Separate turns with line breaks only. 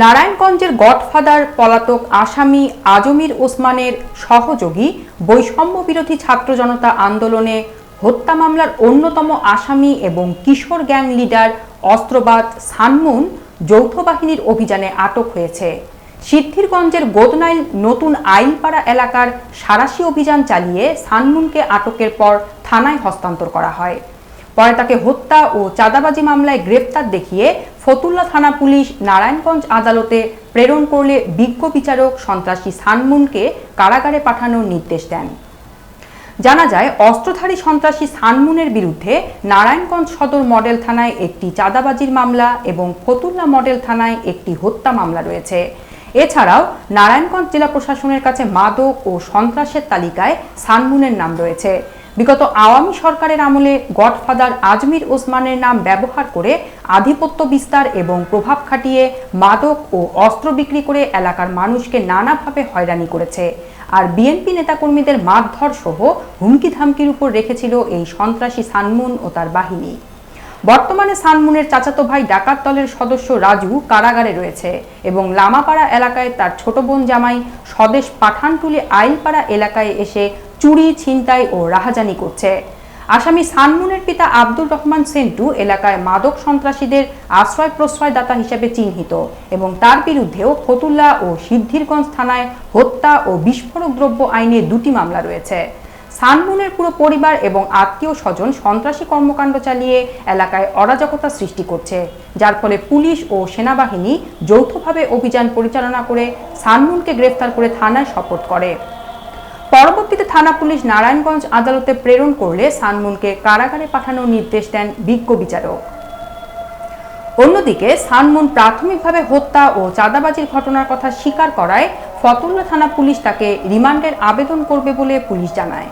নারায়ণগঞ্জের গডফাদার পলাতক আসামি আজমির ওসমানের সহযোগী বৈষম্য বিরোধী ছাত্র জনতা আন্দোলনে হত্যা মামলার অন্যতম আসামি এবং কিশোর গ্যাং লিডার অস্ত্রবাদ সানমুন যৌথ বাহিনীর অভিযানে আটক হয়েছে। সিদ্ধিরগঞ্জের গোদনাইল নতুন আইলপাড়া এলাকার সারাশি অভিযান চালিয়ে সানমুনকে আটকের পর থানায় হস্তান্তর করা হয়। পরে তাকে হত্যা ও চাঁদাবাজি মামলায় গ্রেপ্তার দেখিয়ে ফতুল্লা থানা পুলিশ নারায়ণগঞ্জ আদালতে প্রেরণ করলে বিজ্ঞ বিচারক সন্ত্রাসী সানমুনকে কারাগারে পাঠানোর নির্দেশ দেন। জানা যায়, অস্ত্রধারী সন্ত্রাসী সানমুনের বিরুদ্ধে নারায়ণগঞ্জ সদর মডেল থানায় একটি চাঁদাবাজির মামলা এবং ফতুল্লা মডেল থানায় একটি হত্যা মামলা রয়েছে। এছাড়াও নারায়ণগঞ্জ জেলা প্রশাসনের কাছে মাদক ও সন্ত্রাসের তালিকায় সানমুনের নাম রয়েছে। বিগত আওয়ামী সরকারের আমলে গডফাদার আজমির ওসমানের নাম ব্যবহার করে আধিপত্য বিস্তার এবং প্রভাব খাটিয়ে মাদক ও অস্ত্র বিক্রি করে এলাকার মানুষকে নানাভাবে হয়রানি করেছে। আর বিএনপি নেতাকর্মীদের মারধর সহ হুমকি ধামকির উপর রেখেছিল এই সন্ত্রাসী সানমুন ও তার বাহিনী। বর্তমানে সানমুনের চাচাতো ভাই ডাকাত দলের সদস্য রাজু কারাগারে রয়েছে এবং লামাপাড়া এলাকায় তার ছোট বোন জামাই স্বদেশ পাঠানটুলি আইলপাড়া এলাকায় এসে চুরি, ছিনতাই ও রাহাজানি করছে। আসামি সানমুনের পিতা আব্দুর রহমান সেন্টু এলাকায় মাদক সন্ত্রাসীদের আশ্রয় প্রশ্রয়দাতা হিসেবে চিহ্নিত এবং তার বিরুদ্ধেও ফতুল্লা ও সিদ্ধিরগঞ্জ থানায় হত্যা ও বিস্ফোরক দ্রব্য আইনে দুটি মামলা রয়েছে। সানমুনের পুরো পরিবার এবং আত্মীয় স্বজন সন্ত্রাসী কর্মকাণ্ড চালিয়ে এলাকায় অরাজকতা সৃষ্টি করছে, যার ফলে পুলিশ ও সেনাবাহিনী যৌথভাবে অভিযান পরিচালনা করে সানমুনকে গ্রেফতার করে থানায় শপথ করে। পরবর্তীতে থানা পুলিশ নারায়ণগঞ্জ আদালতে প্রেরণ করলে সানমুনকে কারাগারে পাঠানোর নির্দেশ দেন বিজ্ঞ বিচারক। অন্যদিকে সানমুন প্রাথমিকভাবে হত্যা ও চাঁদাবাজির ঘটনার কথা স্বীকার করায় ফতুল্লা থানা পুলিশ তাকে রিমান্ডের আবেদন করবে বলে পুলিশ জানায়।